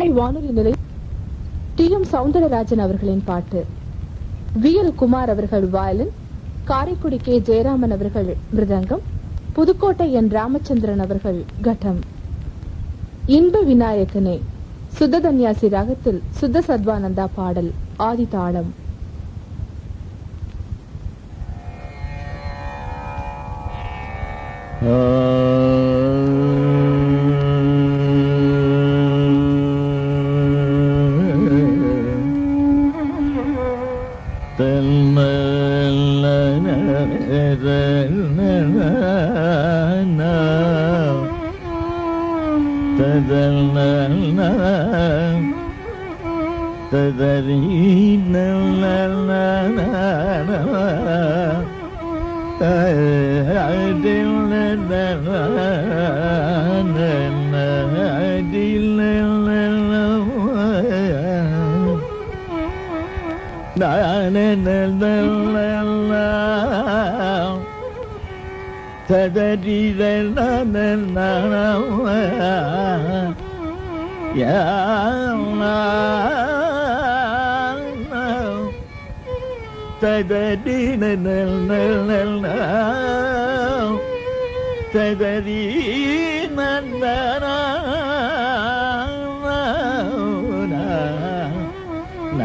சென்னை வானொலி நிலை D M Soundararajan அவர்களின் பாட்டு. வி எல் குமார் அவர்கள் வயலின் காரைக்குடி கே. ஜெயராமன் அவர்கள் மிருதங்கம் புதுக்கோட்டை என் ராமச்சந்திரன் அவர்கள் கட்டம். இன்ப விநாயகனே சுத்த தன்யாசி ராகத்தில் சுத்த சத்வானந்தா பாடல் ஆதிதாளம். Dil తదరి తదరి నందనా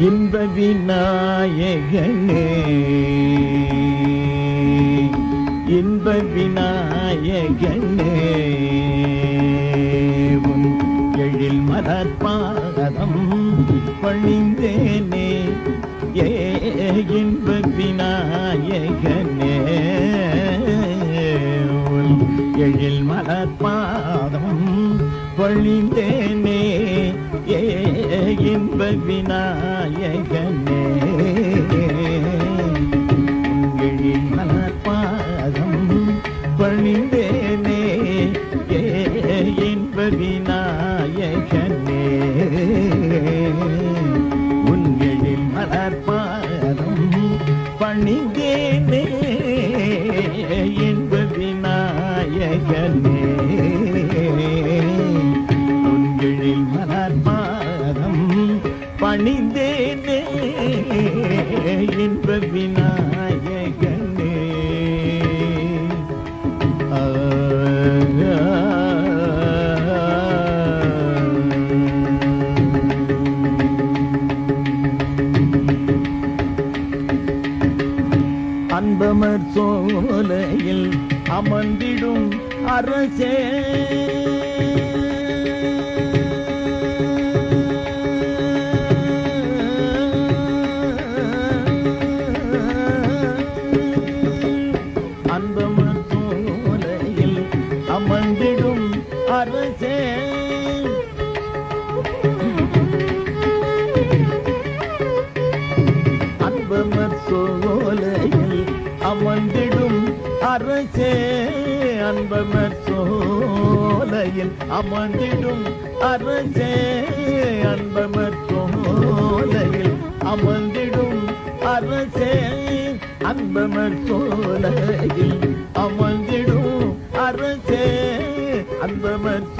இன்ப விநாயகனே இன்ப விநாயகனே உன் எழில் மலர்பாதம் பணிந்தேனே. ஏ இன்ப விநாயகனே உன் எழில் மலர்பாதம் பணிந்தேனே. இன்ப விநாயகனே உங்களின் மனப்பாதம் பணிந்தேனே. ஏ இன்ப விநாயகனே அணிந்தேனே இன்ப விநாயகனே. அன்பமர் சோலையில் அமர்ந்திடும் அரசே. அன்பமர் சோலையில் அமர்ந்திடும் அரசே. அன்பமர் சோலையில் அமர்ந்திடும் அரசே. அன்பமர் சோலையில் அமர்ந்திடும் அரசே. அன்பமர்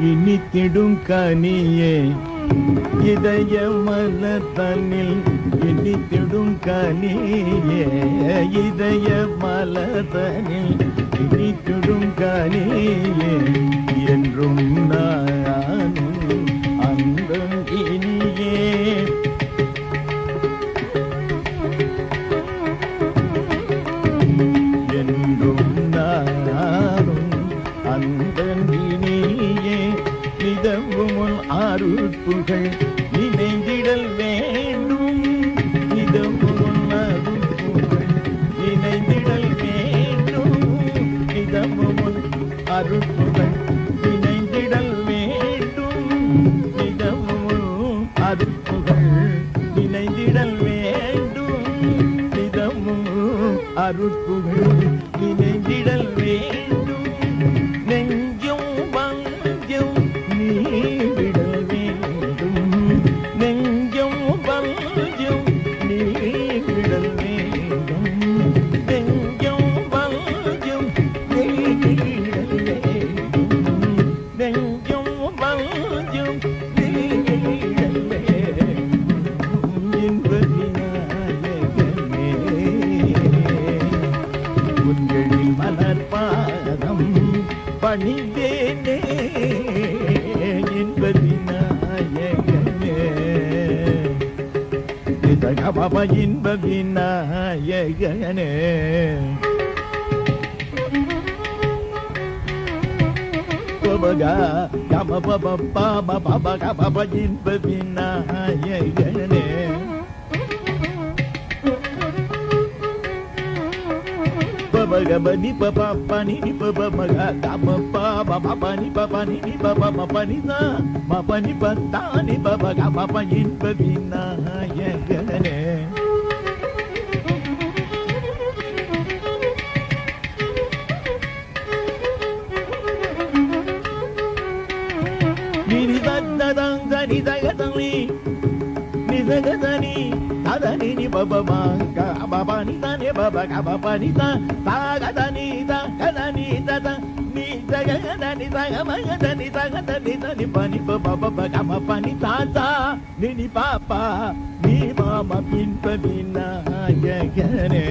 இனித்திடும் கனியே இதய மலர் தன்னில் இனித்திடும் கனியே இதய மலர் தன்னில் இனித்திடும் கனியே என்றும் நான் நினைந்திடல் வேண்டும். நிதமும் அருட்புகள் நினைந்திடல் வேண்டும். இதமும் அருட்புகள் நினைந்திடல் வேண்டும். நிதமும் அருட்புகள் நினைந்திடல் வேண்டும். நிதமும் அருட்புகள் தவ இன்ப விநாயகனே பபகா கம பப பாப பப கப இன்ப விநாயகனே பபகபனி பபா பனி பபமகா கம பாப பபனி பபனி பப மபனி மபனி பத்தானி பப கம இன்ப விநாயகனே జగదని అదని బబమాంగ బబనితనే బబ గబనిత తాగదనిత గదనిత నీ జగదని తగమగదని తగదని తని పని బబ గమ పని తాత నిని పాప నీ మామ పిన్ పిన్న జగనే